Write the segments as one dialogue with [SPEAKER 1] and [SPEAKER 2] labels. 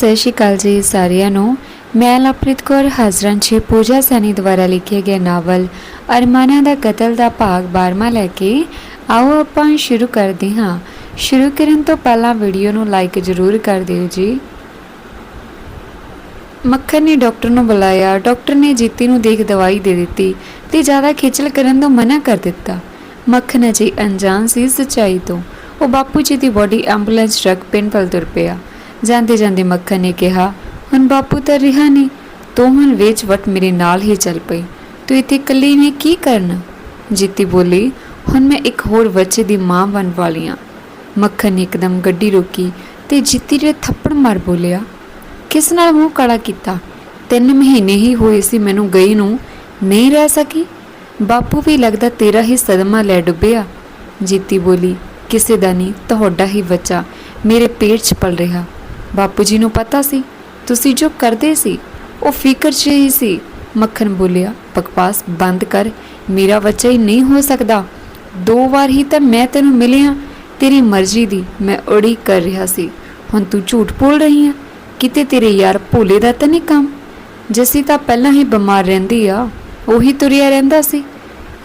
[SPEAKER 1] ਸਤਿ ਸ਼੍ਰੀ ਅਕਾਲ ਜੀ ਸਾਰਿਆਂ ਨੂੰ। ਮੈਂ ਲਵਪ੍ਰੀਤ ਕੌਰ, ਹਾਜ਼ਰਾਂ ਜੀ ਪੂਜਾ ਸੈਣੀ ਦੁਆਰਾ ਲਿਖਿਆ ਗਿਆ ਨਾਵਲ ਅਰਮਾਨਾਂ ਦਾ ਕਤਲ ਦਾ ਭਾਗ 12ਵਾਂ ਲੈ ਕੇ। ਆਓ ਆਪਾਂ ਸ਼ੁਰੂ ਕਰਦੇ ਹਾਂ। ਸ਼ੁਰੂ ਕਰਨ ਤੋਂ ਪਹਿਲਾਂ ਵੀਡੀਓ ਨੂੰ ਲਾਈਕ ਜ਼ਰੂਰ ਕਰ ਦਿਓ ਜੀ। ਮੱਖਣ ਨੇ ਡਾਕਟਰ ਨੂੰ ਬੁਲਾਇਆ। ਡਾਕਟਰ ਨੇ ਜੀਤੀ ਨੂੰ ਦੇਖ ਦਵਾਈ ਦੇ ਦਿੱਤੀ ਤੇ ਜ਼ਿਆਦਾ ਖੇਚਲ ਕਰਨ ਤੋਂ ਮਨਾ ਕਰ ਦਿੱਤਾ। ਮੱਖਣ ਅਜੇ ਅਣਜਾਣ ਸੀ ਸੱਚਾਈ ਤੋਂ। ਉਹ ਬਾਪੂ ਜੀ ਦੀ ਬੋਡੀ ਐਂਬੂਲੈਂਸ ਟਰੱਕ ਪਿੰਡ ਵੱਲ ਤੁਰ ਪਿਆ। ਜਾਂਦੇ ਜਾਂਦੇ ਮੱਖਣ ਨੇ ਕਿਹਾ, ਹੁਣ ਬਾਪੂ ਤਾਂ ਰਿਹਾ ਨਹੀਂ ਤੂੰ ਹੁਣ ਵੇਚ ਵਟ ਮੇਰੇ ਨਾਲ ਹੀ ਚੱਲ ਪਈ। ਤੂੰ ਇੱਥੇ ਇਕੱਲੀ ਨੇ ਕੀ ਕਰਨਾ? ਜੀਤੀ ਬੋਲੀ, ਹੁਣ ਮੈਂ ਇੱਕ ਹੋਰ ਬੱਚੇ ਦੀ ਮਾਂ ਬਣ ਵਾਲੀ ਹਾਂ ਮੱਖਣ ਨੇ ਇੱਕਦਮ ਗੱਡੀ ਰੋਕੀ ਤੇ ਜੀਤੀ ਦੇ ਥੱਪੜ ਮਾਰ ਬੋਲਿਆ, ਕਿਸ ਨਾਲ ਮੂੰਹ ਕੜਾ ਕੀਤਾ? ਤਿੰਨ ਮਹੀਨੇ ਹੀ ਹੋਏ ਸੀ ਮੈਨੂੰ ਗਈ ਨੂੰ, ਨਹੀਂ ਰਹਿ ਸਕੀ? ਬਾਪੂ ਵੀ ਲੱਗਦਾ ਤੇਰਾ ਹੀ ਸਦਮਾ ਲੈ ਡੁੱਬਿਆ। ਜੀਤੀ ਬੋਲੀ, ਕਿਸੇ ਦਾ ਨਹੀਂ, ਤੁਹਾਡਾ ਹੀ ਬੱਚਾ ਮੇਰੇ ਪੇਟ 'ਚ ਪਲ ਰਿਹਾ। ਬਾਪੂ ਜੀ ਨੂੰ ਪਤਾ ਸੀ। ਤੁਸੀਂ ਜੋ ਕਰਦੇ ਸੀ, ਉਹ ਫਿਕਰ 'ਚ ਹੀ ਸੀ। ਮੱਖਣ ਬੋਲਿਆ, ਬਕਵਾਸ ਬੰਦ ਕਰ, ਮੇਰਾ ਬੱਚਾ ਹੀ ਨਹੀਂ ਹੋ ਸਕਦਾ। ਦੋ ਵਾਰ ਹੀ ਤਾਂ ਮੈਂ ਤੈਨੂੰ ਮਿਲਿਆ, ਤੇਰੀ ਮਰਜ਼ੀ ਦੀ ਮੈਂ ਉਡੀਕ ਕਰ ਰਿਹਾ ਸੀ। ਹੁਣ ਤੂੰ ਝੂਠ ਬੋਲ ਰਹੀ ਹੈ ਕਿਤੇ ਤੇਰੇ ਯਾਰ ਭੋਲੇ ਦਾ ਤਾਂ ਨਹੀਂ ਕੰਮ? ਜੱਸੀ ਤਾਂ ਪਹਿਲਾਂ ਹੀ ਬਿਮਾਰ ਰਹਿੰਦੀ ਆ, ਉਹੀ ਤੁਰਿਆ ਰਹਿੰਦਾ ਸੀ।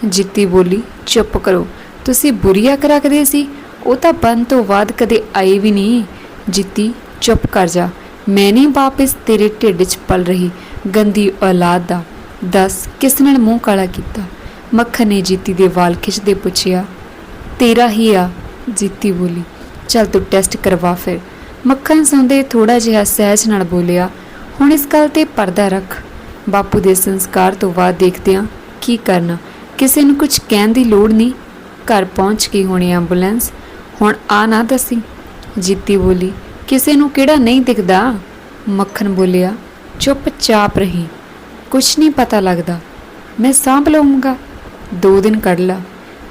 [SPEAKER 1] ਜਿੱਤੀ ਬੋਲੀ, ਚੁੱਪ ਕਰੋ, ਤੁਸੀਂ ਬੁਰੀ ਅੱਖ ਰੱਖਦੇ ਸੀ? ਉਹ ਤਾਂ ਬੰਦ ਤੋਂ ਬਾਅਦ ਕਦੇ ਆਈ ਵੀ ਨਹੀਂ। ਜਿੱਤੀ ਚੁੱਪ ਕਰ ਜਾ। ਮੈਂ ਨਹੀਂ ਵਾਪਸ ਤੇਰੇ ਢਿੱਡ 'ਚ ਪਲ ਰਹੀ। ਗੰਦੀ ਔਲਾਦ ਦਾ ਦੱਸ ਕਿਸ ਨਾਲ ਮੂੰਹ ਕਾਲਾ ਕੀਤਾ? ਮੱਖਣ ਨੇ ਜੀਤੀ ਦੇ ਵਾਲ ਖਿੱਚਦੇ ਪੁੱਛਿਆ। ਤੇਰਾ ਹੀ ਆ, ਜੀਤੀ ਬੋਲੀ। ਚੱਲ ਤੂੰ ਟੈਸਟ ਕਰਵਾ ਫਿਰ। ਮੱਖਣ ਸੁਣਦੇ ਥੋੜਾ ਜਿਹਾ ਸਹਿਜ ਨਾਲ ਬੋਲਿਆ, ਹੁਣ ਇਸ ਗੱਲ ਤੇ ਪਰਦਾ ਰੱਖ। ਬਾਪੂ ਦੇ ਸੰਸਕਾਰ ਤੋਂ ਬਾਅਦ ਦੇਖਦਿਆਂ ਕੀ ਕਰਨਾ? ਕਿਸੇ ਨੂੰ ਕੁਝ ਕਹਿਣ ਦੀ ਲੋੜ ਨਹੀਂ। ਘਰ ਪਹੁੰਚ ਗਈ ਹੋਣੀ ਐਂਬੂਲੈਂਸ ਹੁਣ ਆ ਨਾ ਦੱਸੀ। ਜੀਤੀ ਬੋਲੀ ਕਿਸੇ ਨੂੰ ਕਿਹੜਾ ਨਹੀਂ ਦਿਖਦਾ? ਮੱਖਣ ਬੋਲਿਆ, ਚੁੱਪਚਾਪ ਰਹੀ। ਕੁਛ ਨਹੀਂ ਪਤਾ ਲੱਗਦਾ। ਮੈਂ ਸਾਂਭ ਲਵਾਂਗਾ ਦੋ ਦਿਨ ਕੱਢ ਲਾ।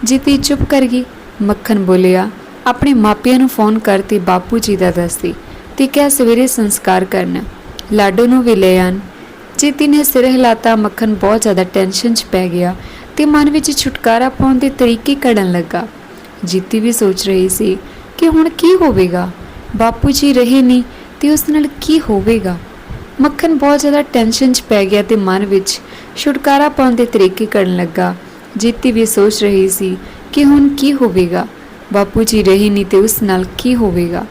[SPEAKER 1] ਜੀਤੀ ਚੁੱਪ ਕਰ ਗਈ, ਮੱਖਣ ਬੋਲਿਆ, ਆਪਣੇ ਮਾਪਿਆਂ ਨੂੰ ਫੋਨ ਕਰਤੀ ਬਾਪੂ ਜੀ ਦਾ ਦੱਸਦੀ ਤੇ ਕਿਹਾ ਸਵੇਰੇ ਸੰਸਕਾਰ ਕਰਨਾ? ਲਾਡੋ ਨੂੰ ਵੀ ਲੈ ਆਣ। ਜੀਤੀ ਨੇ ਸਿਰ ਹਿਲਾਤਾ, ਮੱਖਣ ਬਹੁਤ ਜ਼ਿਆਦਾ ਟੈਨਸ਼ਨ 'ਚ ਪੈ ਗਿਆ ਤੇ ਮਨ ਵਿੱਚ ਛੁਟਕਾਰਾ ਪਾਉਣ ਦੇ ਤਰੀਕੇ ਘੜਨ ਲੱਗਾ। ਜੀਤੀ ਵੀ ਸੋਚ ਰਹੀ ਸੀ ਕਿ ਹੁਣ ਕੀ ਹੋਵੇਗਾ? ਬਾਪੂ ਜੀ ਰਹੇ ਨਹੀਂ ਤੇ ਉਸ ਨਾਲ ਕੀ ਹੋਵੇਗਾ? ਮੱਖਣ ਬਹੁਤ ਜ਼ਿਆਦਾ ਟੈਨਸ਼ਨ 'ਚ ਪੈ ਗਿਆ ਤੇ ਮਨ ਵਿੱਚ ਛੁਟਕਾਰਾ ਪਾਉਣ ਦੇ ਤਰੀਕੇ ਕਰਨ ਲੱਗਾ। ਜੀਤੀ ਵੀ ਸੋਚ ਰਹੀ ਸੀ ਕਿ ਹੁਣ ਕੀ ਹੋਵੇਗਾ? ਬਾਪੂ ਜੀ ਰਹੇ ਨਹੀਂ ਤੇ ਉਸ ਨਾਲ ਕੀ ਹੋਵੇਗਾ?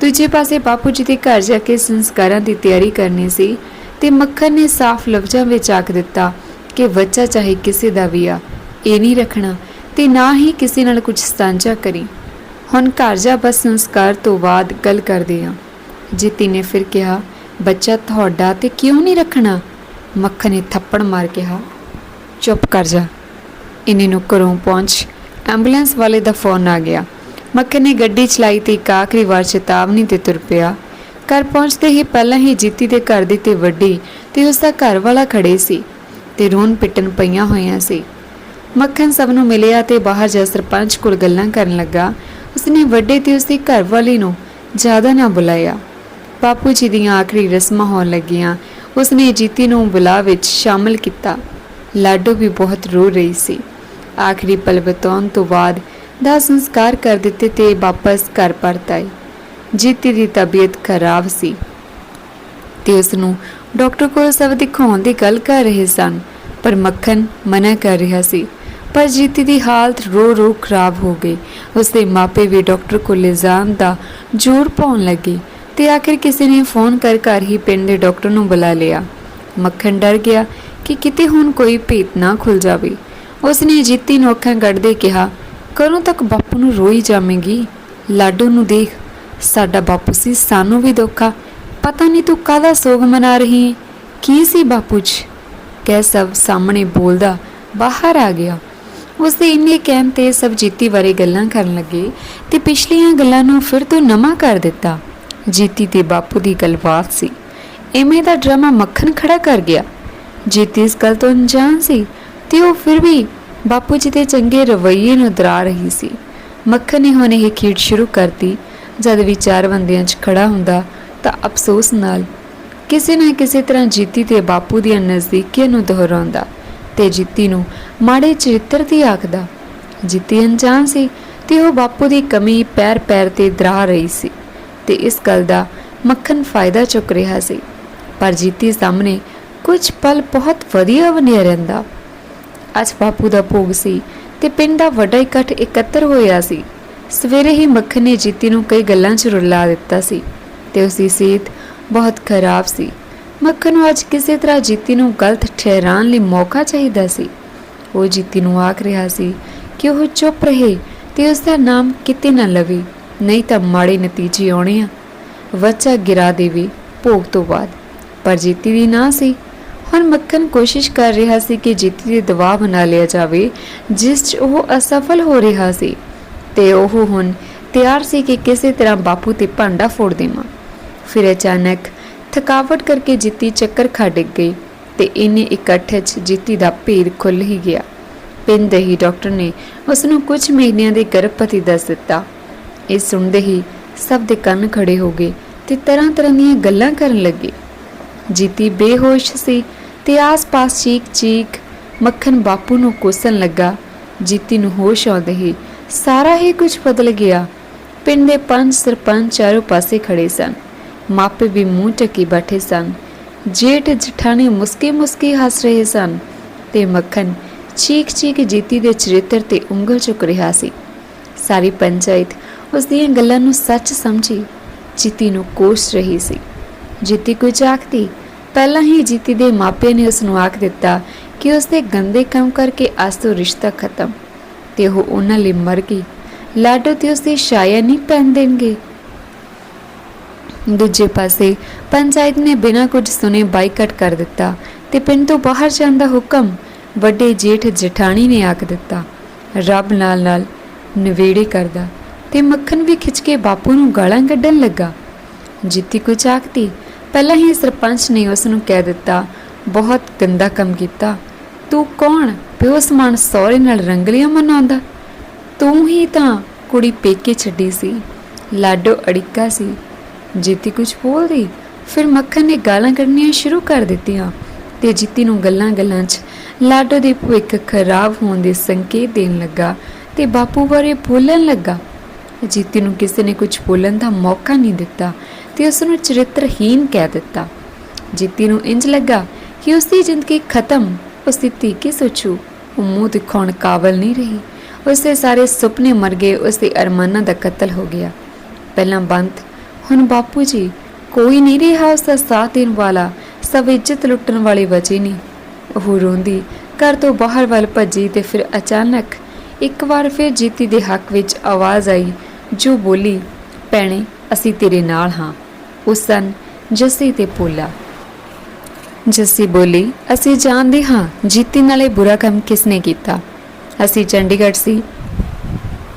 [SPEAKER 1] ਦੂਜੇ ਪਾਸੇ ਬਾਪੂ ਜੀ ਦੇ ਘਰ ਜਾ ਕੇ ਸੰਸਕਾਰਾਂ ਦੀ ਤਿਆਰੀ ਕਰਨੀ ਸੀ ਤੇ ਮੱਖਣ ਨੇ ਸਾਫ਼ ਲਫ਼ਜ਼ਾਂ ਵਿੱਚ ਆਖ ਦਿੱਤਾ ਕਿ ਬੱਚਾ ਚਾਹੇ ਕਿਸੇ ਦਾ ਵੀ ਆ, ਇਹ ਨਹੀਂ ਰੱਖਣਾ ਤੇ ਨਾ ਹੀ ਕਿਸੇ ਨਾਲ ਕੁਝ ਸਾਂਝਾ ਕਰੀ। ਹੁਣ ਘਰ ਜਾ ਬਸ ਸੰਸਕਾਰ ਤੋਂ ਬਾਅਦ ਗੱਲ ਕਰਦੇ ਆ ਜੀਤੀ ਨੇ ਫਿਰ ਕਿਹਾ, ਬੱਚਾ ਤੁਹਾਡਾ ਤੇ ਕਿਉਂ ਨਹੀਂ ਰੱਖਣਾ? ਮੱਖਣ ਨੇ ਥੱਪੜ ਮਾਰ ਕਿਹਾ, ਚੁੱਪ ਕਰ ਜਾ। ਇੰਨੇ ਨੂੰ ਘਰੋਂ ਪਹੁੰਚ ਐਂਬੂਲੈਂਸ ਵਾਲੇ ਦਾ ਫੋਨ ਆ ਗਿਆ। ਮੱਖਣ ਨੇ ਗੱਡੀ ਚਲਾਈ ਤੇ ਇੱਕ ਆਖਰੀ ਵਾਰ ਚੇਤਾਵਨੀ ਤੇ ਤੁਰ ਪਿਆ। ਘਰ ਪਹੁੰਚਦੇ ਹੀ ਪਹਿਲਾਂ ਹੀ ਜੀਤੀ ਦੇ ਘਰ ਦੀ ਤੇ ਵੱਡੀ ਤੇ ਉਸ ਦਾ ਘਰ ਵਾਲਾ ਖੜੇ ਸੀ ਤੇ ਰੋਣ ਪਿੱਟਣ ਪਈਆਂ ਹੋਈਆਂ ਸੀ। ਮੱਖਣ ਸਭ ਨੂੰ ਮਿਲਿਆ ਤੇ ਬਾਹਰ ਜਾ ਸਰਪੰਚ ਕੋਲ ਗੱਲਾਂ ਕਰਨ ਲੱਗਾ। ਉਸਨੇ ਵੱਡੇ ਤੇ ਉਸਦੀ ਘਰ ਵਾਲੀ ਨੂੰ ਜ਼ਿਆਦਾ ਨਾ ਬੁਲਾਇਆ। ਬਾਪੂ ਜੀ ਦੀਆਂ ਆਖਰੀ ਰਸਮਾਂ ਹੋਣ ਲੱਗੀਆਂ। ਉਸਨੇ ਜੀਤੀ ਨੂੰ ਬੁਲਾ ਵਿੱਚ ਸ਼ਾਮਲ ਕੀਤਾ। ਲਾਡੋ ਵੀ ਬਹੁਤ ਰੋ ਰਹੀ ਸੀ। ਆਖਰੀ ਪਲ ਬਤਾਉਣ ਤੋਂ ਬਾਅਦ ਦਾ ਸੰਸਕਾਰ ਕਰ ਦਿੱਤੇ ਤੇ ਵਾਪਸ ਘਰ ਪਰਤ ਆਈ। ਜੀਤੀ ਦੀ ਤਬੀਅਤ ਖਰਾਬ ਸੀ। ਤੇ ਉਸ ਨੂੰ ਡਾਕਟਰ ਕੋਲ ਸਭ ਦਿਖਾਉਣ ਦੀ ਗੱਲ ਕਰ ਰਹੇ ਸਨ, ਪਰ ਮੱਖਣ ਮਨਾ ਕਰ ਰਿਹਾ ਸੀ। ਪਰ ਜੀਤੀ ਦੀ ਹਾਲਤ ਰੋ ਰੋ ਖਰਾਬ ਹੋ ਗਈ। ਉਸਦੇ ਮਾਪੇ ਵੀ ਡਾਕਟਰ ਕੋਲ ਲਿਜਾਣ ਦਾ ਜ਼ੋਰ ਪਾਉਣ ਲੱਗੇ ਤੇ ਆਖਿਰ ਕਿਸੇ ਨੇ ਫੋਨ ਕਰ ਘਰ ਹੀ ਪਿੰਡ ਦੇ ਡਾਕਟਰ ਨੂੰ ਬੁਲਾ ਲਿਆ। ਮੱਖਣ ਡਰ ਗਿਆ ਕਿ ਕਿਤੇ ਹੁਣ ਕੋਈ ਭੇਤ ਨਾ ਖੁੱਲ ਜਾਵੇ। ਉਸਨੇ ਜੀਤੀ ਨੂੰ ਅੱਖਾਂ ਕੱਢਦੇ ਕਿਹਾ, ਕਦੋਂ ਤੱਕ ਬਾਪੂ ਨੂੰ ਰੋਈ ਜਾਵੇਂਗੀ? ਲਾਡੂ ਨੂੰ ਦੇਖ, ਸਾਡਾ ਬਾਪੂ ਸੀ, ਸਾਨੂੰ ਵੀ ਧੋਖਾ ਪਤਾ ਨਹੀਂ ਤੂੰ ਕਾਹਦਾ ਸੋਗ ਮਨਾ ਰਹੀ ਕੀ ਸੀ ਬਾਪੂ ਜੀ ਕਹਿ ਸਭ ਸਾਹਮਣੇ ਬੋਲਦਾ ਬਾਹਰ ਆ ਗਿਆ। ਉਸਦੇ ਇੰਨੇ ਕਹਿਣ ਤੇ ਸਭ ਜੀਤੀ ਬਾਰੇ ਗੱਲਾਂ ਕਰਨ ਲੱਗੇ ਤੇ ਪਿਛਲੀਆਂ ਗੱਲਾਂ ਨੂੰ ਫਿਰ ਤੋਂ ਨਵਾਂ ਕਰ ਦਿੱਤਾ। ਜੀਤੀ ਤੇ ਬਾਪੂ ਦੀ ਗੱਲਬਾਤ ਸੀ। ਐਵੇਂ ਦਾ ਡਰਾਮਾ ਮੱਖਣ ਖੜਾ ਕਰ ਗਿਆ। ਜੀਤੀ ਇਸ ਗੱਲ ਤੋਂ ਅਣਜਾਣ ਸੀ ਤੇ ਉਹ ਫਿਰ ਵੀ ਬਾਪੂ ਜੀ ਦੇ ਚੰਗੇ ਰਵੱਈਏ ਨੂੰ ਦਰਾ ਰਹੀ ਸੀ। ਮੱਖਣ ਨੇ ਹੁਣ ਇਹ ਖੇਡ ਸ਼ੁਰੂ ਕਰਤੀ। ਜਦ ਵੀ ਚਾਰ ਬੰਦਿਆਂ 'ਚ ਖੜਾ ਹੁੰਦਾ ਤਾਂ ਅਫਸੋਸ ਨਾਲ ਕਿਸੇ ਨਾ ਕਿਸੇ ਤਰ੍ਹਾਂ ਜੀਤੀ ਤੇ ਬਾਪੂ ਦੀਆਂ ਨਜ਼ਦੀਕੀਆਂ ਨੂੰ ਦੁਹਰਾਉਂਦਾ। ਤੇ ਜਿੱਤੀ ਨੂੰ ਮਾੜੇ ਚਰਿੱਤਰ ਦੀ ਆਖਦਾ ਜਿੱਤੀ ਅਣਜਾਣ ਸੀ ਤੇ ਉਹ ਬਾਪੂ ਦੀ ਕਮੀ ਪੈਰ ਪੈਰ ਤੇ ਦਰਾ ਰਹੀ ਸੀ ਤੇ ਇਸ ਗੱਲ ਦਾ ਮੱਖਣ ਫਾਇਦਾ ਚੁੱਕ ਰਿਹਾ ਸੀ। ਪਰ ਜੀਤੀ ਸਾਹਮਣੇ ਕੁਝ ਪਲ ਬਹੁਤ ਵਧੀਆ ਬਣਿਆ ਰਹਿੰਦਾ। ਅੱਜ ਬਾਪੂ ਦਾ ਭੋਗ ਸੀ ਤੇ ਪਿੰਡ ਦਾ ਵੱਡਾ ਇਕੱਠ ਇਕੱਤਰ ਹੋਇਆ ਸੀ। ਸਵੇਰੇ ਹੀ ਮੱਖਣ ਨੇ ਜੀਤੀ ਨੂੰ ਕਈ ਗੱਲਾਂ 'ਚ ਰੁਲਾ ਦਿੱਤਾ ਸੀ ਤੇ ਉਸ ਦੀ ਸਿਹਤ ਬਹੁਤ ਖਰਾਬ ਸੀ। ਮੱਖਣ ਨੂੰ ਅੱਜ ਕਿਸੇ ਤਰ੍ਹਾਂ ਜੀਤੀ ਨੂੰ ਗਲਤ ਠਹਿਰਾਉਣ ਲਈ ਮੌਕਾ ਚਾਹੀਦਾ ਸੀ। ਉਹ ਜੀਤੀ ਨੂੰ ਆਖ ਰਿਹਾ ਸੀ ਕਿ ਉਹ ਚੁੱਪ ਰਹੇ ਤੇ ਉਸ ਦਾ ਨਾਮ ਕਿਤੇ ਨਾ ਲਵੇ, ਨਹੀਂ ਤਾਂ ਮਾੜੇ ਨਤੀਜੇ ਆਉਣੇ ਆ। ਬੱਚਾ ਗਿਰਾ ਦੇਵੇ ਭੋਗ ਤੋਂ ਬਾਅਦ। ਪਰ ਜੀਤੀ ਦੀ ਨਾ ਸੀ। ਹੁਣ ਮੱਖਣ ਕੋਸ਼ਿਸ਼ ਕਰ ਰਿਹਾ ਸੀ ਕਿ ਜੀਤੀ ਦੇ ਦਬਾਅ ਬਣਾ ਲਿਆ ਜਾਵੇ, ਜਿਸ 'ਚ ਉਹ ਅਸਫਲ ਹੋ ਰਿਹਾ ਸੀ। ਤੇ ਉਹ ਹੁਣ ਤਿਆਰ ਸੀ ਕਿ ਕਿਸੇ ਤਰ੍ਹਾਂ ਬਾਪੂ ਤੇ ਭਾਂਡਾ ਫੋੜ ਦੇਵਾਂ। ਫਿਰ ਅਚਾਨਕ ਥਕਾਵਟ ਕਰਕੇ ਜੀਤੀ ਚੱਕਰ ਖਾ ਡਿੱਗ ਗਈ ਤੇ ਇਹਨੇ ਇਕੱਠੇ 'ਚ ਜੀਤੀ ਦਾ ਭੇਦ ਖੁੱਲ੍ਹ ਹੀ ਗਿਆ। ਪਿੰਡ ਦੇ ਹੀ ਡਾਕਟਰ ਨੇ ਉਸ ਨੂੰ ਕੁਝ ਮਹੀਨਿਆਂ ਦੇ ਗਰਭਪਤੀ ਦੱਸ ਦਿੱਤਾ। ਇਹ ਸੁਣਦੇ ਹੀ ਸਭ ਦੇ ਕੰਨ ਖੜੇ ਹੋ ਗਏ ਤੇ ਤਰ੍ਹਾਂ ਤਰ੍ਹਾਂ ਦੀਆਂ ਗੱਲਾਂ ਕਰਨ ਲੱਗੇ। ਜੀਤੀ ਬੇਹੋਸ਼ ਸੀ ਤੇ ਆਸ-ਪਾਸ ਚੀਕ-ਚੀਕ ਮੱਖਣ ਬਾਪੂ ਨੂੰ ਕੋਸਣ ਲੱਗਾ। ਜੀਤੀ ਨੂੰ ਹੋਸ਼ ਆਉਂਦੇ ਹੀ ਸਾਰਾ ਹੀ ਕੁਝ ਬਦਲ ਗਿਆ। ਪਿੰਡ ਦੇ ਪੰਜ ਸਰਪੰਚ ਚਾਰੋਂ ਪਾਸੇ ਖੜੇ ਸਨ। ਮਾਪੇ ਵੀ ਮੂੰਹ ਟਕੀ ਬੈਠੇ ਸਨ। ਜੇਠ ਜਠਾਣੀ ਮੁਸਕੇ ਮੁਸਕੇ ਹੱਸ ਰਹੇ ਸਨ ਤੇ ਮੱਖਣ ਚੀਕ-ਚੀਕ ਜੀਤੀ ਦੇ ਚਰਿੱਤਰ ਤੇ ਉਂਗਲ ਚੁੱਕ ਰਿਹਾ ਸੀ। ਸਾਰੀ ਪੰਚਾਇਤ ਉਸ ਦੀਆਂ ਗੱਲਾਂ ਨੂੰ ਸੱਚ ਸਮਝੀ, ਜੀਤੀ ਨੂੰ ਕੋਸ ਰਹੀ ਸੀ। ਜੀਤੀ ਕੁਝ ਆਖਦੀ, ਪਹਿਲਾਂ ਹੀ ਜੀਤੀ ਦੇ ਮਾਪਿਆਂ ਨੇ ਉਸ ਨੂੰ ਆਖ ਦਿੱਤਾ ਕਿ ਉਸ ਦੇ ਗੰਦੇ ਕੰਮ ਕਰਕੇ ਅੱਜ ਤੋਂ ਰਿਸ਼ਤਾ ਖਤਮ ਤੇ ਉਹ ਉਹਨਾਂ ਲਈ ਮਰ ਗਈ। ਲਾਡੋ ਤੇ ਉਸ ਦੀ ਛਾਇਆ ਨਹੀਂ ਪੈਣ ਦੇਣਗੇ। ਦੂਜੇ ਪਾਸੇ ਪੰਚਾਇਤ ਨੇ ਬਿਨਾਂ ਕੁਝ ਸੁਨੇ ਬਾਈਕਾਟ ਕਰ ਦਿੱਤਾ ਤੇ ਪਿੰਡ ਤੋਂ ਬਾਹਰ ਜਾਣ ਦਾ ਹੁਕਮ ਵੱਡੇ ਜੇਠ ਜਠਾਣੀ ਨੇ ਆਖ ਦਿੱਤਾ। ਰੱਬ ਨਾਲ ਨਾਲ ਨਵੇੜੇ ਕਰਦਾ ਤੇ ਮੱਖਣ ਵੀ ਖਿੱਚ ਕੇ ਬਾਪੂ ਨੂੰ ਗਾਲਾਂ ਕੱਢਣ ਲੱਗਾ। ਜਿੱਤੀ ਕੁਝ ਚਾਕਤੀ, ਪਹਿਲਾਂ ਹੀ ਸਰਪੰਚ ਨੇ ਉਸ ਨੂੰ ਕਹਿ ਦਿੱਤਾ, ਬਹੁਤ ਗੰਦਾ ਕੰਮ ਕੀਤਾ। ਤੂੰ ਕੌਣ? ਪਿਓ ਸਮਾਨ ਸਹੁਰੇ ਨਾਲ ਰੰਗਲੀਆਂ ਮਨਾਉਂਦਾ। ਤੂੰ ਹੀ ਤਾਂ ਕੁੜੀ ਪੇਕੇ ਛੱਡੀ ਸੀ। ਲਾਡੋ ਅੜਿੱਕਾ ਸੀ। ਜੀਤੀ ਕੁਝ ਬੋਲਦੀ ਫਿਰ ਮੱਖਣ ਨੇ ਗਾਲਾਂ ਕੱਢਣੀਆਂ ਸ਼ੁਰੂ ਕਰ ਦਿੱਤੀਆਂ ਤੇ ਜੀਤੀ ਨੂੰ ਗੱਲਾਂ-ਗੱਲਾਂ 'ਚ ਲਾਡੋ ਦੇ ਭਵਿੱਖ ਖਰਾਬ ਹੋਣ ਦੇ ਸੰਕੇਤ ਦੇਣ ਲੱਗਾ ਤੇ ਬਾਪੂ ਬਾਰੇ ਬੋਲਣ ਲੱਗਾ। ਜੀਤੀ ਨੂੰ ਕਿਸੇ ਨੇ ਕੁਝ ਬੋਲਣ ਦਾ ਮੌਕਾ ਨਹੀਂ ਦਿੱਤਾ ਤੇ ਉਸ ਨੂੰ ਚਰਿੱਤਰਹੀਨ ਕਹਿ ਦਿੱਤਾ। ਜੀਤੀ ਨੂੰ ਇੰਜ ਲੱਗਾ ਕਿ ਉਸ ਦੀ ਜ਼ਿੰਦਗੀ ਖਤਮ ਉਸ ਦੀ ਧੀ ਕੀ ਸੋਚੂ? ਉਹ ਮੂੰਹ ਦਿਖਾਉਣ ਕਾਬਲ ਨਹੀਂ ਰਹੀ। ਉਸ ਦੇ ਸਾਰੇ ਸੁਪਨੇ ਮਰ ਗਏ ਉਸ ਦੇ ਅਰਮਾਨਾਂ ਦਾ ਕਤਲ ਹੋ ਗਿਆ। ਪਹਿਲਾਂ ਬੰਤ ਹੁਣ ਬਾਪੂ ਜੀ, ਕੋਈ ਨਹੀਂ ਰਿਹਾ ਉਸ ਦਾ ਸਾਥ ਦੇਣ ਵਾਲਾ, ਸਭ ਇੱਜ਼ਤ ਲੁੱਟਣ ਵਾਲੇ ਬਚੇ ਨਹੀਂ ਉਹ ਰੋਂਦੀ, ਘਰ ਤੋਂ ਬਾਹਰ ਵੱਲ ਭੱਜੀ ਤੇ ਫਿਰ ਅਚਾਨਕ ਇੱਕ ਵਾਰ ਫਿਰ ਜੀਤੀ ਦੇ ਹੱਕ ਵਿੱਚ ਆਵਾਜ਼ ਆਈ, ਜੋ ਬੋਲੀ, ਭੈਣੇ, ਅਸੀਂ ਤੇਰੇ ਨਾਲ ਹਾਂ। ਉਸ ਸਨ, ਜੱਸੀ ਤੇ ਪੋਲਾ। ਜੱਸੀ ਬੋਲੀ, ਅਸੀਂ ਜਾਣਦੇ ਹਾਂ, ਜੀਤੀ ਨਾਲੇ ਬੁਰਾ ਕੰਮ ਕਿਸ ਨੇ ਕੀਤਾ? ਅਸੀਂ ਚੰਡੀਗੜ੍ਹ ਸੀ।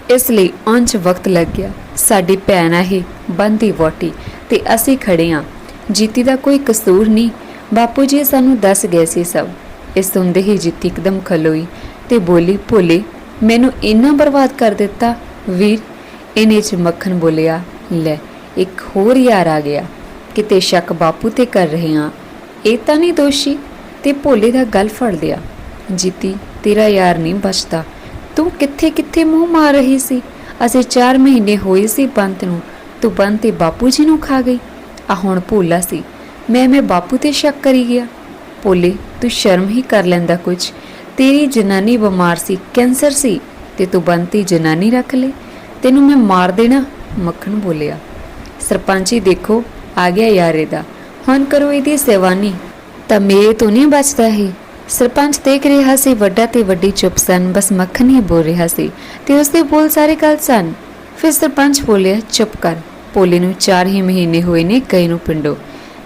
[SPEAKER 1] ਇਸ ਲਈ ਅੰਚ ਵਕਤ ਲੱਗ ਗਿਆ। ਸਾਡੀ ਭੈਣ ਹੈ ਬੰਦੀ ਵੋਟੀ ਤੇ ਅਸੀਂ ਖੜੇ ਹਾਂ ਜੀਤੀ ਦਾ ਕੋਈ ਕਸੂਰ ਨਹੀਂ। ਬਾਪੂ ਜੀ ਸਾਨੂੰ ਦੱਸ ਗਏ ਸੀ ਸਭ। ਇਸ ਸੁਣਦੇ ਹੀ ਜੀਤੀ ਇੱਕਦਮ ਖਲੋਈ ਤੇ ਬੋਲੀ, ਭੋਲੇ, ਮੈਨੂੰ ਇੰਨਾ ਬਰਬਾਦ ਕਰ ਦਿੱਤਾ। ਵੀਰ, ਇਹਨੇ ਚ ਮੱਖਣ ਬੋਲਿਆ, ਲੈ, ਇੱਕ ਹੋਰ ਯਾਰ ਆ ਗਿਆ। ਕਿਤੇ ਸ਼ੱਕ ਬਾਪੂ ਤੇ ਕਰ ਰਹੇ ਹਾਂ ਇਹ ਤਾਂ ਨਹੀਂ ਦੋਸ਼ੀ। ਤੇ ਭੋਲੇ ਦਾ ਗਲ ਫੜ ਲਿਆ। ਜੀਤੀ, ਤੇਰਾ ਯਾਰ ਨਹੀਂ ਬਚਦਾ। ਤੂੰ ਕਿੱਥੇ ਕਿੱਥੇ ਮੂੰਹ ਮਾਰ ਰਹੀ ਸੀ? ਅਸੀਂ 4 ਮਹੀਨੇ ਹੋਏ ਸੀ ਬੰਤ ਨੂੰ, ਤੂੰ ਬੰਤ ਤੇ ਬਾਪੂ ਜੀ ਨੂੰ ਖਾ ਗਈ। ਆ ਹੁਣ ਭੋਲਾ ਸੀ। ਮੈਂ ਮੈਂ ਬਾਪੂ ਤੇ ਸ਼ੱਕ ਕਰੀ ਗਿਆ। ਭੋਲੇ, ਤੂੰ ਸ਼ਰਮ ਹੀ ਕਰ ਲੈਂਦਾ ਕੁਝ ਤੇਰੀ ਜਨਾਨੀ ਬਿਮਾਰ ਸੀ, ਕੈਂਸਰ ਸੀ। ਤੇ ਤੂੰ ਬੰਤੀ ਜਨਾਨੀ ਰੱਖ ਲੈ। ਤੈਨੂੰ ਮੈਂ ਮਾਰ ਦੇਣਾ, ਮੱਖਣ ਬੋਲਿਆ। ਸਰਪੰਚੀ ਦੇਖੋ, ਆ ਗਿਆ ਯਾਰ ਇਹਦਾ ਹੁਣ ਕਰੋ ਇਹਦੀ ਸੇਵਾਨੀ। ਤਾਂ ਮੇਰੇ ਤੋਂ ਨਹੀਂ ਬਚਦਾ ਇਹ। ਸਰਪੰਚ ਦੇਖ ਰਿਹਾ ਸੀ, ਵੱਡਾ ਤੇ ਵੱਡੀ ਚੁੱਪ ਸਨ, ਬਸ ਮੱਖਣ ਹੀ ਬੋਲ ਰਿਹਾ ਸੀ। ਤੇ ਉਸਦੇ ਬੋਲ ਸਾਰੇ ਗੱਲ ਸਨ। ਫਿਰ ਸਰਪੰਚ ਬੋਲਿਆ, ਚੁੱਪ ਕਰ ਪੋਲੇ ਨੂੰ 4 ਹੀ ਮਹੀਨੇ ਹੋਏ ਨੇ ਕਈ ਨੂੰ ਪਿੰਡੋ।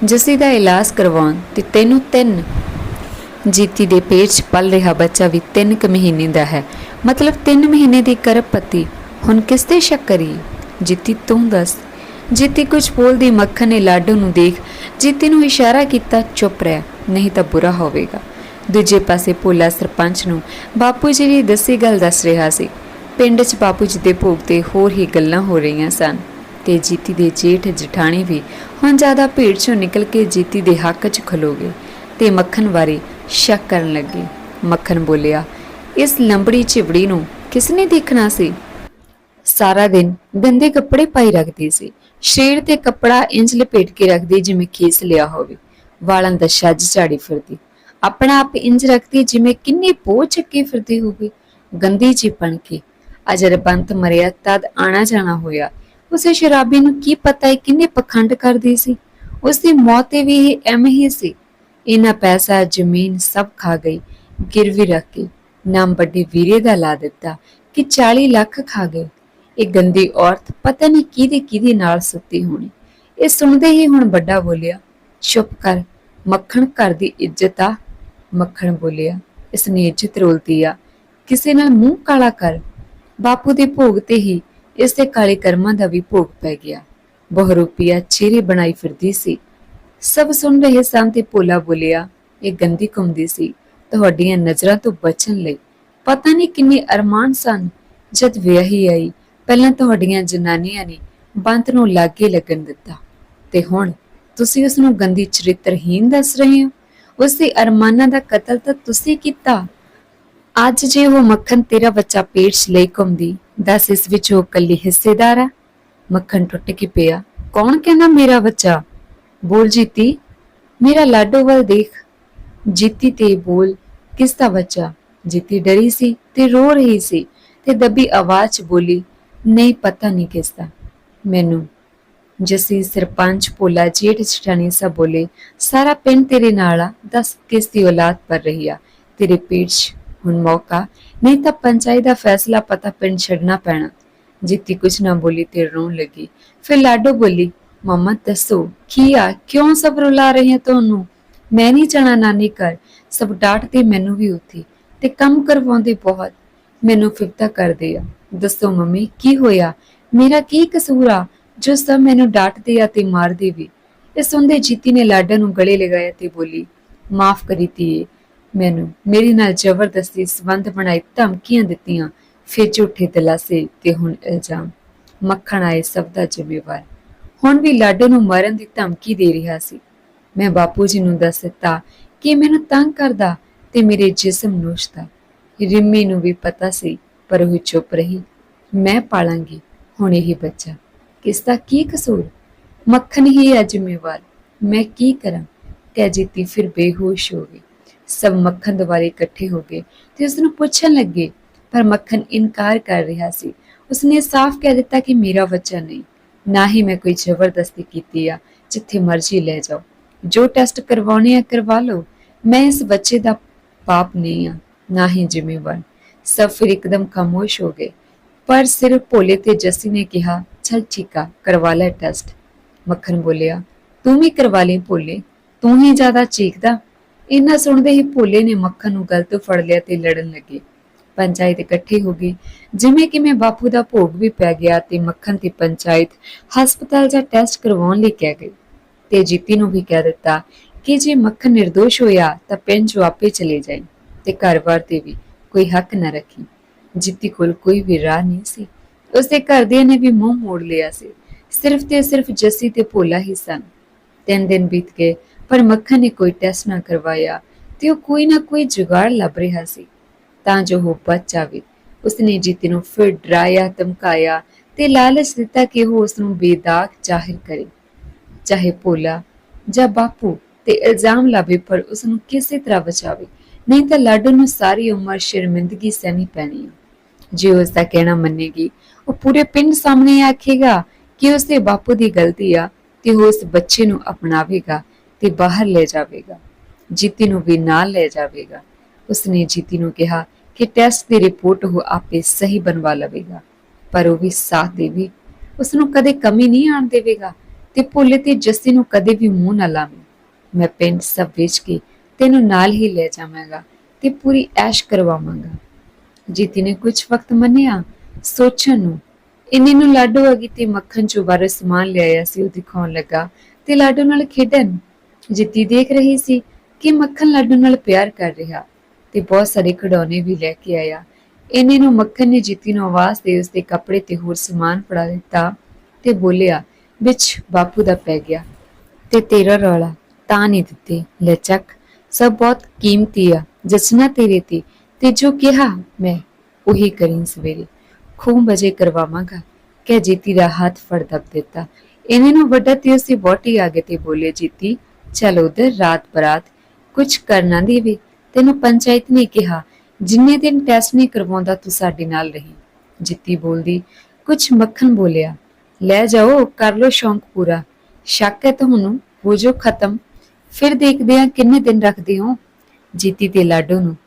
[SPEAKER 1] ਜੱਸੀ ਦਾ ਇਲਾਜ ਕਰਵਾਉਣ ਤੇ ਤੈਨੂੰ ਤਿੰਨ। ਜੀਤੀ ਦੇ ਪੇਟ 'ਚ ਪਲ ਰਿਹਾ ਬੱਚਾ ਵੀ 3 ਕੁ ਮਹੀਨੇ ਦਾ ਹੈ। ਮਤਲਬ 3 ਮਹੀਨੇ ਦੀ ਕਰਪਤੀ। ਹੁਣ ਕਿਸ ਤੇ ਸ਼ੱਕ ਕਰੀ ਜੀਤੀ ਤੂੰ ਦੱਸ। ਜੀਤੀ ਕੁਝ ਬੋਲਦੀ ਮੱਖਣ ਨੇ ਲਾਡੂ ਨੂੰ ਦੇਖ। ਜੀਤੀ ਨੂੰ ਇਸ਼ਾਰਾ ਕੀਤਾ, ਚੁੱਪ ਰਹਿ, ਨਹੀਂ ਤਾਂ ਬੁਰਾ ਹੋਵੇਗਾ। ਦੂਜੇ ਪਾਸੇ ਭੋਲਾ ਸਰਪੰਚ ਨੂੰ ਬਾਪੂ ਜੀ ਦੀ ਦੱਸੀ ਗੱਲ ਦੱਸ ਰਿਹਾ ਸੀ। ਪਿੰਡ 'ਚ ਬਾਪੂ ਜੀ ਦੇ ਭੋਗ ਤੇ ਹੋਰ ਹੀ ਗੱਲਾਂ ਹੋ ਰਹੀਆਂ ਸਨ ਤੇ ਜੀਤੀ ਦੇ ਜੇਠ ਜਠਾਣੀ ਵੀ ਹੁਣ ਜ਼ਿਆਦਾ ਭੀੜ 'ਚੋਂ ਨਿਕਲ ਕੇ ਜੀਤੀ ਦੇ ਹੱਕ 'ਚ ਖਲੋ ਗਏ ਤੇ ਮੱਖਣ ਬਾਰੇ ਸ਼ੱਕ ਕਰਨ ਲੱਗੇ। ਮੱਖਣ ਬੋਲਿਆ, ਇਸ ਲੰਬੜੀ ਚਿਵੜੀ ਨੂੰ ਕਿਸ ਨੇ ਦੇਖਣਾ ਸੀ? ਸਾਰਾ ਦਿਨ ਗੰਦੇ ਕੱਪੜੇ ਪਾਈ ਰੱਖਦੀ ਸੀ। ਸਰੀਰ ਤੇ ਕੱਪੜਾ ਇੰਜ ਲਪੇਟ ਕੇ ਰੱਖਦੀ ਜਿਵੇਂ ਖੀਸ ਲਿਆ ਹੋਵੇ। ਵਾਲਾਂ ਦਾ ਛੱਜ ਝਾੜੀ ਫਿਰਦੀ। ਆਪਣਾ ਆਪ ਇੰਜ ਰੱਖਦੀ ਜਿਵੇਂ ਕਿੰਨੀ ਪੋਹ ਚੱਕੀ ਫਿਰਦੀ ਹੋਵੇ ਗੰਦੀ ਜੀ ਬਣ ਕੇ ਅਜਰ ਬੰਤ ਮਰਿਆ ਤਦ ਆਣਾ ਜਾਣਾ ਹੋਇਆ। ਉਸੇ ਸ਼ਰਾਬੀ ਨੂੰ ਕੀ ਪਤਾ ਹੈ ਕਿੰਨੇ ਪਖੰਡ ਕਰਦੀ ਸੀ। ਉਸ ਦੀ ਮੌਤ ਤੇ ਵੀ ਐਵੇਂ ਹੀ ਸੀ। ਇਹਨਾਂ ਪੈਸਾ, ਜ਼ਮੀਨ ਸਭ ਖਾ ਗਈ। ਗਿਰਵੀ ਰੱਖ। ਕੇ ਨਾਮ ਵੱਡੇ ਵੀਰੇ ਦਾ ਲਾ ਦਿੱਤਾ ਕਿ 40 ਲੱਖ ਖਾ ਗਏ। ਇਹ ਗੰਦੀ ਔਰਤ ਪਤਾ ਨਹੀਂ ਕਿਹਦੇ ਕਿਹਦੇ ਨਾਲ ਸੁੱਤੀ ਹੋਣੀ। ਇਹ ਸੁਣਦੇ ਹੀ ਹੁਣ ਵੱਡਾ ਬੋਲਿਆ, ਚੁੱਪ ਕਰ। ਮੱਖਣ ਘਰ ਦੀ ਇੱਜ਼ਤ ਆ। ਮੱਖਣ ਬੋਲਿਆ, ਇਸ ਨੇ ਇੱਜ਼ਤ ਰੋਲਦੀ ਆ। ਕਿਸੇ ਨਾਲ ਮੂੰਹ ਕਾਲਾ ਕਰ। ਬਾਪੂ ਦੇ ਭੋਗ ਤੇ ਹੀ ਇਸ ਦੇ ਕਾਲੇ ਕਰਮਾਂ ਦਾ ਵੀ ਭੋਗ ਪੈ ਗਿਆ। ਬਹੁਰੂਪੀਆ ਚਿਹਰੇ ਬਣਾਈ ਫਿਰਦੀ ਸੀ। ਸਭ ਸੁਣ ਰਹੇ ਸਨ ਤੇ ਭੋਲਾ ਬੋਲਿਆ, ਇਹ ਗੰਦੀ ਘੁੰਮਦੀ ਸੀ। ਤੁਹਾਡੀਆਂ ਨਜ਼ਰਾਂ ਤੋਂ ਬਚਣ ਲਈ। ਪਤਾ ਨਹੀਂ ਕਿੰਨੇ ਅਰਮਾਨ ਸਨ। ਜਦ ਵਿਆਹੀ ਆਈ, ਪਹਿਲਾਂ ਤੁਹਾਡੀਆਂ ਜਨਾਨੀਆਂ ਨੇ ਬੰਤ ਨੂੰ ਲਾਗੇ ਲੱਗਣ ਦਿੱਤਾ। ਤੇ ਹੁਣ ਤੁਸੀਂ ਉਸ ਨੂੰ ਗੰਦੀ ਚਰਿੱਤਰਹੀਣ ਦੱਸ ਰਹੇ ਹੋ? ਉਸ ਦੇ ਅਰਮਾਨਾਂ ਦਾ ਕਤਲ ਤਾਂ ਤੁਸੀਂ ਕੀਤਾ। ਅੱਜ ਜੇ ਉਹ ਮੱਖਣ ਤੇਰਾ ਬੱਚਾ ਪੇਟ 'ਚ ਲਈ ਘੁੰਮਦੀ, ਦੱਸ ਇਸ ਵਿੱਚ ਉਹ ਕੱਲੀ ਹਿੱਸੇਦਾਰ ਆ? ਮੱਖਣ ਟੁੱਟ ਕੇ ਪਿਆ। ਕੌਣ ਕਹਿੰਦਾ ਮੇਰਾ ਬੱਚਾ? ਬੋਲ ਜੀਤੀ। ਮੇਰਾ ਲਾਡੋ ਵੱਲ ਦੇਖ। ਜੀਤੀ ਤੇ ਬੋਲ, ਕਿਸ ਦਾ ਬੱਚਾ? ਜੀਤੀ ਡਰੀ ਸੀ ਤੇ ਰੋ ਰਹੀ ਸੀ ਤੇ ਦੱਬੀ ਆਵਾਜ਼ 'ਚ ਬੋਲੀ, ਨਹੀਂ ਪਤਾ ਨਹੀਂ ਕਿਸ ਦਾ। ਮੈਨੂੰ ਜਸੀ ਸਰਪੰਚ ਭੋਲਾ ਜੇਠ ਚਟਾਣੀ ਸਭ ਬੋਲੇ, ਸਾਰਾ ਪਿੰਡ ਤੇਰੇ ਨਾਲ ਆ, ਦੱਸ ਕਿਸ ਦੀ ਔਲਾਦ ਪਰ ਰਹੀ ਆ? ਤੇਰੇ ਪੇਟ 'ਚ ਹੁਣ ਮੌਕਾ, ਨਹੀਂ ਤਾਂ ਪੰਚਾਇਤ ਦਾ ਫੈਸਲਾ ਪਤਾ ਪਿੰਡ ਛੱਡਣਾ ਪੈਣਾ। ਜਿੱਤੀ ਕੁਝ ਨਾ ਬੋਲੀ ਤੇ ਰੋਣ ਲੱਗੀ। ਫਿਰ ਲਾਡੋ ਬੋਲੀ, ਮਮਾ ਦੱਸੋ, ਕੀ ਆ? ਕਿਉਂ ਸਭ ਰੁਲਾ ਰਹੇ ਹੋ ਤੁਹਾਨੂੰ? ਮੈਂ ਨਹੀਂ ਜਾਣਾ ਨਾਨੀ ਘਰ। ਸਭ ਡਾਂਟਦੇ ਮੈਨੂੰ ਵੀ ਉੱਥੇ ਤੇ ਕੰਮ ਕਰਵਾਉਂਦੇ ਬਹੁਤ। ਮੈਨੂੰ ਫਿਫਤਾ ਕਰਦੇ ਆ। ਦੱਸੋ ਮੰਮੀ, ਕੀ ਹੋਇਆ? ਮੇਰਾ ਕੀ ਕਸੂਰ ਆ? ਜੋ ਸਭ ਮੈਨੂੰ ਡਾਂਟਦੇ ਆ ਤੇ ਮਾਰਦੇ ਵੀ। ਇਹ ਸੁਣਦੇ ਜੀਤੀ ਨੇ ਲਾਡਾ ਨੂੰ ਗਲੇ ਲਗਾਇਆ ਤੇ ਬੋਲੀ, ਮਾਫ ਕਰੀ ਧੀਏ, ਮੈਨੂੰ ਮੇਰੇ ਨਾਲ ਜ਼ਬਰਦਸਤੀ ਸਬੰਧ ਬਣਾਈ ਧਮਕੀਆਂ ਦਿੱਤੀਆਂ, ਫਿਰ ਝੂਠੇ ਦਿਲਾਸੇ ਤੇ ਹੁਣ ਇਲਜ਼ਾਮ। ਮੱਖਣ ਆਏ ਸਭ ਦਾ ਜ਼ਿੰਮੇਵਾਰ। ਹੁਣ ਵੀ ਲਾਡੇ ਨੂੰ ਮਰਨ ਦੀ ਧਮਕੀ ਦੇ ਰਿਹਾ ਸੀ। ਮੈਂ ਬਾਪੂ ਜੀ ਨੂੰ ਦੱਸ ਦਿੱਤਾ ਕਿ ਮੈਨੂੰ ਤੰਗ ਕਰਦਾ ਤੇ ਮੇਰੇ ਜਿਸਮ ਨੋਸ਼ਦਾ ਰਿੰਮੀ ਨੂੰ ਵੀ ਪਤਾ ਸੀ, ਪਰ ਉਹ ਚੁੱਪ ਰਹੀ। ਮੈਂ ਪਾਲਾਂਗੀ, ਹੁਣ ਇਹ ਬੱਚਾ। ਕਿਸ ਦਾ ਕੀ ਕਸੂਰ? ਮੱਖਣ ਹੀ ਹੈ ਜ਼ਿੰਮੇਵਾਰ। ਮੈਂ ਕੀ ਕਰਾਂ? ਕਹਿ ਜੀਤੀ, ਫਿਰ ਬੇਹੋਸ਼ ਹੋ ਗਈ। ਸਭ ਮੱਖਣ ਦੁਆਰੇ ਇਕੱਠੇ ਹੋ ਗਏ ਤੇ ਉਸ ਨੂੰ ਪੁੱਛਣ ਲੱਗੇ, ਪਰ ਮੱਖਣ ਇਨਕਾਰ ਕਰ ਰਿਹਾ ਸੀ। ਉਸਨੇ ਸਾਫ਼ ਕਹਿ ਦਿੱਤਾ ਕਿ ਮੇਰਾ ਬੱਚਾ ਨਹੀਂ। ਨਾ ਹੀ ਮੈਂ ਕੋਈ ਜ਼ਬਰਦਸਤੀ ਕੀਤੀ ਆ, ਜਿੱਥੇ ਮਰਜ਼ੀ ਲੈ ਜਾਓ। ਜੋ ਟੈਸਟ ਕਰਵਾਉਣੇ ਆ, ਕਰਵਾ ਲਓ। ਮੈਂ ਇਸ ਬੱਚੇ ਦਾ ਪਾਪ ਨਹੀਂ ਆ, ਨਾ ਹੀ ਜ਼ਿੰਮੇਵਾਰ। ਸਭ ਫਿਰ ਇੱਕਦਮ ਖਾਮੋਸ਼ ਹੋ ਗਏ। ਪਰ ਸਿਰਫ ਭੋਲੇ ਤੇ ਜੱਸੀ ਨੇ ਕਿਹਾ ਚਲ ਠੀਕ ਆ ਕਰਵਾ ਲੈ ਟੈਸਟ। ਮੱਖਣ ਬੋਲਿਆ, ਤੂੰ ਵੀ ਕਰਵਾ ਲਈ ਭੋਲੇ, ਤੂੰ ਹੀ ਜ਼ਿਆਦਾ ਚੀਕਦਾ ਇਹਨਾਂ ਸੁਣਦੇ ਹੀ ਭੋਲੇ ਨੇ ਮੱਖਣ ਨੂੰ ਗਲਤ ਫੜ ਲਿਆ ਤੇ ਲੜਨ ਲੱਗੇ। ਪੰਚਾਇਤ ਇਕੱਠੀ ਹੋ ਗਈ। ਜਿਵੇਂ ਕਿ ਮੈਂ ਬਾਪੂ ਦਾ ਭੋਗ ਵੀ ਪੈ ਗਿਆ ਤੇ ਮੱਖਣ ਤੇ ਪੰਚਾਇਤ ਹਸਪਤਾਲ ਜਾਂ ਟੈਸਟ ਕਰਵਾਉਣ ਲਈ ਕਹਿ ਗਈ ਤੇ ਜੀਤੀ ਨੂੰ ਵੀ ਕਹਿ ਦਿੱਤਾ ਕਿ ਜੇ ਮੱਖਣ નિર્ਦੋਸ਼ ਹੋਇਆ ਤਾਂ ਪਿੰਡ ਚੋਂ ਆਪੇ ਚਲੇ ਜਾਏ ਤੇ ਘਰ-ਬਾਰ ਤੇ ਵੀ ਕੋਈ ਹੱਕ ਨਾ ਰੱਖੀ। ਜਿੱਤੀ ਕੋਲ ਕੋਈ ਵੀ ਰਾਹ ਨਹੀਂ ਸੀ। ਉਸਦੇ ਘਰਦਿਆਂ ਨੇ ਵੀ ਮੂੰਹ ਮੋੜ ਲਿਆ ਸੀ। ਸਿਰਫ ਤੇ ਸਿਰਫ ਜੱਸੀ ਤੇ ਭੋਲਾ ਹੀ ਸਨ। ਤਿੰਨ ਦਿਨ ਬੀਤ ਗਏ, ਪਰ ਮੱਖਣ ਨੇ ਕੋਈ ਟੈਸਟ ਨਾ ਕਰਵਾਇਆ ਤੇ ਉਹ ਕੋਈ ਨਾ ਕੋਈ ਜੁਗਾੜ ਲੱਭ ਰਿਹਾ ਸੀ। ਤਾਂ ਜੋ ਉਹ ਬਚ ਜਾਵੇ, ਉਸਨੇ ਜੀਤੀ ਨੂੰ ਫਿਰ ਡਰਾਇਆ, ਧਮਕਾਇਆ ਤੇ ਲਾਲਚ ਦਿੱਤਾ ਕਿ ਉਹ ਉਸ ਨੂੰ ਬੇਦਾਗ ਜ਼ਾਹਿਰ ਕਰੇ। ਚਾਹੇ ਭੋਲਾ ਜਾਂ ਬਾਪੂ ਤੇ ਇਲਜ਼ਾਮ ਲਾਵੇ, ਪਰ ਉਸ ਨੂੰ ਕਿਸੇ ਤਰ੍ਹਾਂ ਬਚਾਵੇ, ਨਹੀਂ ਤਾਂ ਲਾਡੋ ਨੂੰ ਸਾਰੀ ਉਮਰ ਸ਼ਰਮਿੰਦਗੀ ਸਹਿਣੀ ਪੈਣੀ ਹੈ। ਜੇ ਉਸ ਦਾ ਕਹਿਣਾ ਮੰਨੇਗੀ, ਉਹ ਪੂਰੇ ਪਿੰਡ ਸਾਹਮਣੇ ਆਖੇਗਾ ਕਿ ਉਸ ਦੇ ਬਾਪੂ ਦੀ ਗਲਤੀ ਆ ਤੇ ਉਹ ਉਸ ਬੱਚੇ ਨੂੰ ਅਪਣਾਵੇਗਾ ਤੇ ਬਾਹਰ ਲੈ ਜਾਵੇਗਾ। ਜੀਤੀ ਨੂੰ ਵੀ ਨਾਲ ਲੈ ਜਾਵੇਗਾ। ਉਸਨੇ ਜੀਤੀ ਨੂੰ ਕਿਹਾ ਕਿ ਟੈਸਟ ਦੀ ਰਿਪੋਰਟ ਉਹ ਆਪੇ ਸਹੀ ਬਣਵਾ ਲਵੇਗਾ, ਪਰ ਉਹ ਵੀ ਸਾਥ ਦੇਵੇ। ਉਸ ਨੂੰ ਕਦੇ ਕਮੀ ਨਹੀਂ ਆਣ ਦੇਵੇਗਾ ਤੇ ਭੁੱਲੇ ਤੇ ਜੱਸੀ ਨੂੰ ਕਦੇ ਵੀ ਮੂੰਹ ਨਾ ਲਾਵੇ। ਮੈਂ ਪਿੰਡ ਸਭ ਵੇਚ ਕੇ ਤੈਨੂੰ ਨਾਲ ਹੀ ਲੈ ਜਾਵਾਂਗਾ ਤੇ ਪੂਰੀ ਐਸ਼ ਕਰਵਾਵਾਂਗਾ। ਜੀਤੀ ਨੇ ਕੁਝ ਵਕਤ ਮੰਨਿਆ, ਸੋਚਣ ਨੂੰ। ਇੰਨੇ ਨੂੰ ਲਾਡੋ ਅਗੀ ਤੇ ਮੱਖਣ ਚੋਂ ਸਮਾਨ ਲਿਆਇਆ ਸੀ, ਉਹ ਦਿਖਾਉਣ ਲੱਗਾ ਤੇ ਲਾਡੋ ਨਾਲ ਖੇਡਣ। ਜੀਤੀ ਦੇਖ ਰਹੀ ਸੀ ਕਿ ਮੱਖਣ ਲਾਡੋ ਨਾਲ ਪਿਆਰ ਕਰ ਰਿਹਾ ਤੇ ਬਹੁਤ ਸਾਰੇ ਖਿਡੌਣੇ ਵੀ ਲੈ ਕੇ ਆਇਆ। ਇੰਨੇ ਨੂੰ ਮੱਖਣ ਨੇ ਜੀਤੀ ਨੂੰ ਆਵਾਜ਼ ਦੇ ਉਸਦੇ ਕੱਪੜੇ ਤੇ ਹੋਰ ਸਮਾਨ ਫੜਾ ਦਿੱਤਾ ਤੇ ਬੋਲਿਆ, ਵਿੱਚ ਬਾਪੂ ਦਾ ਪੈ ਗਿਆ ਤੇ ਤੇਰਾ ਰੌਲਾ ਤਾਂ ਨਹੀਂ ਦਿੱਤੇ, ਲੈ ਚੱਕ। ਸਭ ਬਹੁਤ ਕੀਮਤੀ ਆ, ਜਸਨਾ ਤੇਰੇ ਤੇ ਤੇ ਜੋ ਕਿਹਾ ਮੈਂ, ਉਹੀ ਕਰੀਂ ਸਵੇਰੇ। ਖੂਬ ਵਜੇ ਕਰਵਾਵਾਂਗਾ। ਕਿ ਜੀਤੀ ਦਾ ਹੱਥ ਫੜ ਦੱਬ ਦਿੱਤਾ। ਇਹਨੇ ਨੂੰ ਵੱਡਾ ਤੇ ਉਸਦੀ ਬੋਟੀ ਆਗੇ ਤੇ ਬੋਲੇ ਜੀਤੀ, ਚਲ ਉਧਰ ਰਾਤ ਬਰਾਤ ਕੁਝ ਕਰਨਾ ਦੇਵੇ ਤੈਨੂੰ ਪੰਚਾਇਤ ਨੇ ਕਿਹਾ, ਜਿੰਨੇ ਦਿਨ ਟੈਸਟ ਨਹੀਂ ਕਰਵਾਉਂਦਾ ਤੂੰ ਸਾਡੇ ਨਾਲ ਰਹੀ। ਜਿੱਤੀ ਬੋਲਦੀ ਕੁਝ ਮੱਖਣ ਬੋਲਿਆ, ਲੈ ਜਾਓ, ਕਰ ਲੋ ਸ਼ੌਂਕ ਪੂਰਾ। ਸ਼ੱਕ ਹੈ ਤੁਹਾਨੂੰ ਹੋ ਜੋ ਖਤਮ। ਫਿਰ ਦੇਖਦੇ ਆ ਕਿੰਨੇ ਦਿਨ ਰੱਖਦੇ ਹੋ। ਜੀਤੀ ਤੇ ਲਾਡੋ ਨੂੰ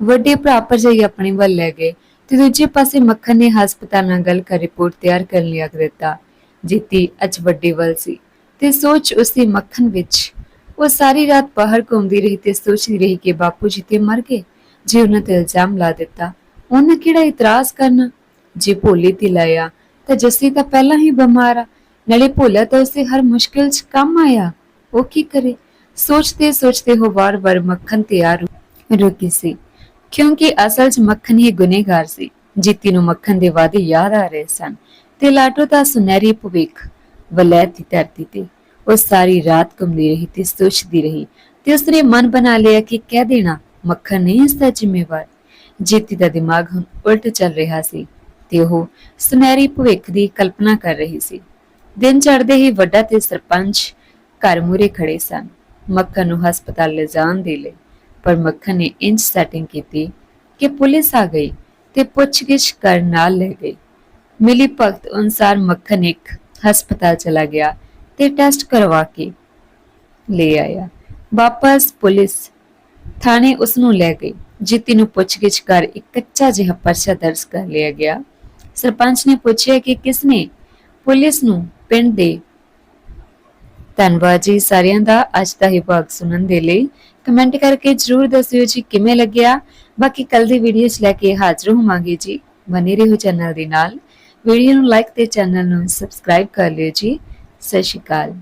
[SPEAKER 1] ਵੱਡੇ ਭਰਾ ਭਰਜਾਈ ਆਪਣੇ ਵੱਲ ਲੈ ਗਏ ਤੇ ਦੂਜੇ ਪਾਸੇ ਮੱਖਣ ਨੇ ਹਸਪਤਾਲ ਨਾਲ ਗੱਲ ਕਰ ਰਿਪੋਰਟ ਤਿਆਰ ਕਰਨ ਲਈ ਆਖ ਦਿੱਤਾ। ਜੀਤੀ ਅੱਜ ਵੱਡੇ ਵੱਲ ਸੀ ਤੇ ਸੋਚ ਉਸਦੀ ਮੱਖਣ ਵਿੱਚ ਉਹ ਸਾਰੀ ਰਾਤ ਬਾਹਰ ਘੁੰਮਦੀ ਰਹੀ ਤੇ ਸੋਚਦੀ ਰਹੀ ਕਿ ਬਾਪੂ ਜੀ ਤੇ ਮਰ ਗਏ, ਜੇ ਉਹਨਾਂ ਤੇ ਇਲਜ਼ਾਮ ਲਾ ਦਿੱਤਾ, ਉਹਨਾਂ ਕਿਹੜਾ ਇਤਰਾਜ਼ ਕਰਨਾ? ਜੇ ਭੋਲੇ ਤੇ ਲਾਇਆ ਤਾਂ ਜੱਸੀ ਤਾਂ ਪਹਿਲਾਂ ਹੀ ਬਿਮਾਰ ਆ, ਨਾਲੇ ਭੋਲਾ ਤਾਂ ਉਸੇ ਹਰ ਮੁਸ਼ਕਿਲ 'ਚ ਕੰਮ ਆਇਆ, ਉਹ ਕੀ ਕਰੇ? ਸੋਚਦੇ ਸੋਚਦੇ ਉਹ ਵਾਰ-ਵਾਰ ਮੱਖਣ ਤਿਆਰ ਰੁਕੀ ਸੀ। ਕਿਉਂਕਿ ਅਸਲ 'ਚ ਮੱਖਣ ਹੀ ਗੁਨੇਗਾਰ ਸੀ। ਜੀਤੀ ਨੂੰ ਮੱਖਣ ਦੇ ਵਾਅਦੇ ਯਾਦ ਆ ਰਹੇ ਸਨ ਤੇ ਲਾਟੋ ਦਾ ਸੁਨਹਿਰੀ ਭਵਿੱਖ ਵਲੈਤ ਦੀ ਧਰਤੀ ਤੇ। ਉਹ ਸਾਰੀ ਰਾਤ ਘੁੰਮਦੀ ਰਹੀ ਤੇ ਸੋਚਦੀ ਰਹੀ ਤੇ ਉਸਨੇ ਮਨ ਬਣਾ ਲਿਆ ਕਿ ਕਹਿ ਦੇਣਾ, ਮੱਖਣ ਨਹੀਂ ਇਸ ਦਾ ਜ਼ਿੰਮੇਵਾਰ। ਜੀਤੀ ਦਾ ਦਿਮਾਗ ਹੁਣ ਉਲਟ ਚੱਲ ਰਿਹਾ ਸੀ ਤੇ ਉਹ ਸੁਨਹਿਰੀ ਭਵਿੱਖ ਦੀ ਕਲਪਨਾ ਕਰ ਰਹੀ ਸੀ। ਦਿਨ ਚੜ੍ਹਦੇ ਹੀ ਵੱਡਾ ਤੇ ਸਰਪੰਚ ਘਰ ਮੂਰੇ ਖੜੇ ਸਨ। ਮੱਖਣ ਨੂੰ ਹਸਪਤਾਲ ਲਿਜਾਣ ਦੇ ਲਈ ਪਰ ਮੱਖਣ ਨੇ ਇੰਜ ਸੈਟਿੰਗ ਕੀਤੀ ਕਿ ਪੁਲਿਸ ਆ ਗਈ ਤੇ ਪੁੱਛਗਿੱਛ ਕਰਨ ਨਾਲ ਲੈ ਗਈ। ਮਿਲੀ ਭਗਤ ਅਨੁਸਾਰ ਮੱਖਣ ਇੱਕ ਹਸਪਤਾਲ ਚਲਾ ਗਿਆ ਤੇ ਟੈਸਟ ਕਰਵਾ ਕੇ ਲੈ ਆਇਆ। ਵਾਪਸ ਪੁਲਿਸ ਥਾਣੇ ਉਸ ਨੂੰ ਲੈ ਗਈ, ਜਿੱਤੀ ਨੂੰ ਪੁੱਛਗਿੱਛ ਕਰ ਇੱਕ ਕੱਚਾ ਜਿਹਾ ਪਰਚਾ ਦਰਜ ਕਰ ਲਿਆ ਗਿਆ। ਸਰਪੰਚ ਨੇ ਪੁੱਛਿਆ ਕਿ ਕਿਸ ਨੇ ਪੁਲਿਸ ਨੂੰ ਪਿੰਡ ਦੇ ਧੰਨਵਾਦ ਜੀ ਸਾਰਿਆਂ ਦਾ ਅੱਜ ਦਾ ਇਹ ਭਾਗ ਸੁਣਨ ਦੇ ਲਈ। ਕਮੈਂਟ ਕਰਕੇ ਜਰੂਰ ਦੱਸਿਓ ਜੀ ਕਿਵੇਂ ਲੱਗਿਆ। ਬਾਕੀ ਕੱਲ ਦੀ ਵੀਡੀਓ 'ਚ ਲੈ ਕੇ ਹਾਜ਼ਰ ਹੋਵਾਂਗੇ ਜੀ। ਬਨੇ ਰਹੋ ਚੈਨਲ ਦੇ ਨਾਲ। ਵੀਡੀਓ ਨੂੰ ਲਾਈਕ ਤੇ ਚੈਨਲ ਨੂੰ ਸਬਸਕ੍ਰਾਈਬ ਕਰ ਲਿਓ ਜੀ। ਸਤਿ ਸ਼੍ਰੀ ਅਕਾਲ।